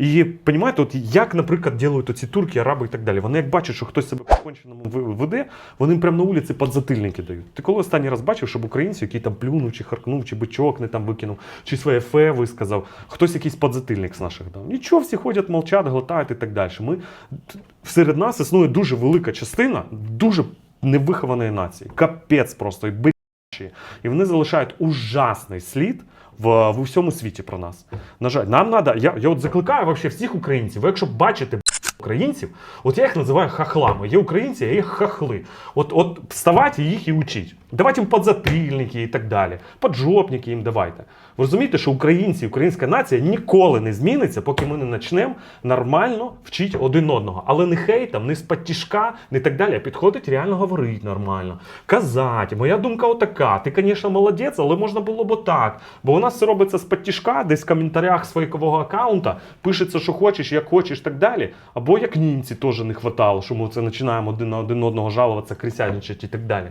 І розумієте, от як, наприклад, ділають оці турки, араби і так далі. Вони як бачать, що хтось себе по-конченому веде, вони прямо на вулиці підзатильники дають. Ти коли останній раз бачив, щоб українці, який там плюнув, чи харкнув, чи бичок не там викинув, чи своє фе висказав, хтось якийсь підзатильник з наших дав. Нічого, всі ходять, мовчать, глотають і так далі. Ми серед нас існує дуже велика частина, дуже невихованої нації. Капець просто і. І вони залишають ужасний слід в, в усьому світі про нас. На жаль, нам треба. Я, я от закликаю вообще всіх українців. Ви якщо бачите українців, от я їх називаю хахлами. Є українці, а є хахли. От, от вставайте їх і учіть. Давайте їм подзатильники і так далі. Поджопники їм давайте. Ви розумієте, що українці, українська нація ніколи не зміниться, поки ми не почнемо нормально вчити один одного. Але не хейтом, не з підтішка, не так далі. А підходить реально говорити нормально. Казати, моя думка отака. Ти, звісно, молодець, але можна було б так. Бо у нас все робиться з підтішка, десь в коментарях з фейкового аккаунта пишеться, що хочеш, як хочеш, так далі. Або як німці теж не хватало, що ми це починаємо один на один одного жалуватися, крисяничати і так далі.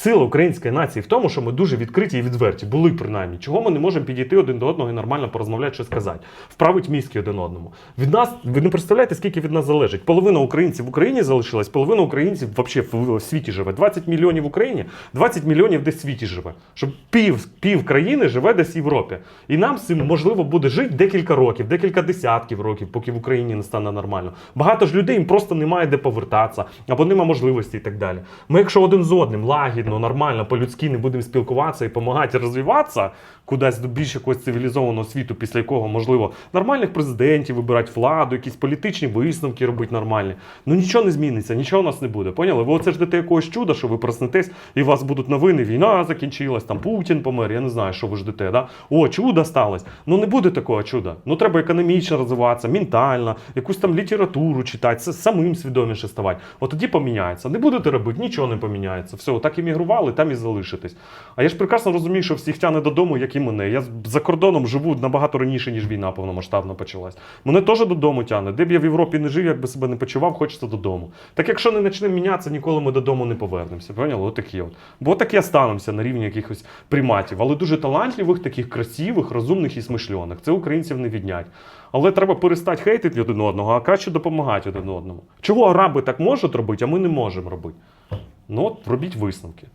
Сила української нації в тому, що ми дуже відкриті і відверті, були принаймні. Чого ми не можемо підійти один до одного і нормально порозмовляти, що сказати, вправить мізки один одному. Від нас ви не представляєте, скільки від нас залежить. Половина українців в Україні залишилась, половина українців взагалі в, світі живе. 20 мільйонів в Україні, 20 мільйонів десь в світі живе. Щоб пів, пів країни живе десь в Європі. І нам цим можливо буде жити декілька років, декілька десятків років, поки в Україні не стане нормально. Багато ж людей їм просто немає де повертатися, або нема можливості і так далі. Ми, якщо один з одним лагідно, нормально, по-людськи не будемо спілкуватися і допомагати розвиватися кудись до більш якогось цивілізованого світу, після якого можливо нормальних президентів вибирати владу, якісь політичні висновки робити нормальні. Ну нічого не зміниться, нічого у нас не буде. Поняли? Ви оце ждете якогось чуда, що ви проснетесь, і у вас будуть новини, війна закінчилась, там Путін помер. Я не знаю, що ви ждете. Да? О, чудо сталося. Ну не буде такого чуда. Ну треба економічно розвиватися, ментально, якусь там літературу читати, самим свідоміше ставати. От тоді поміняється. Не будете робити, нічого не поміняється. Все, так іммігрували, там і залишитесь. А я ж прекрасно розумію, що всіх тяне додому, як і мене. Я за кордоном живу набагато раніше, ніж війна повномасштабно почалась. Мене теж додому тяне. Де б я в Європі не жив, як би себе не почував, хочеться додому. Так якщо не почнемо мінятися, ніколи ми додому не повернемося. Поняли? Отакі от. Бо так і останемося на рівні якихось приматів. Але дуже талантливих, таких красивих, розумних і смишлених. Це українців не віднять. Але треба перестати хейтити один одного, а краще допомагати один одному. Чого араби так можуть робити, а ми не можемо робити? Ну от робіть висновки.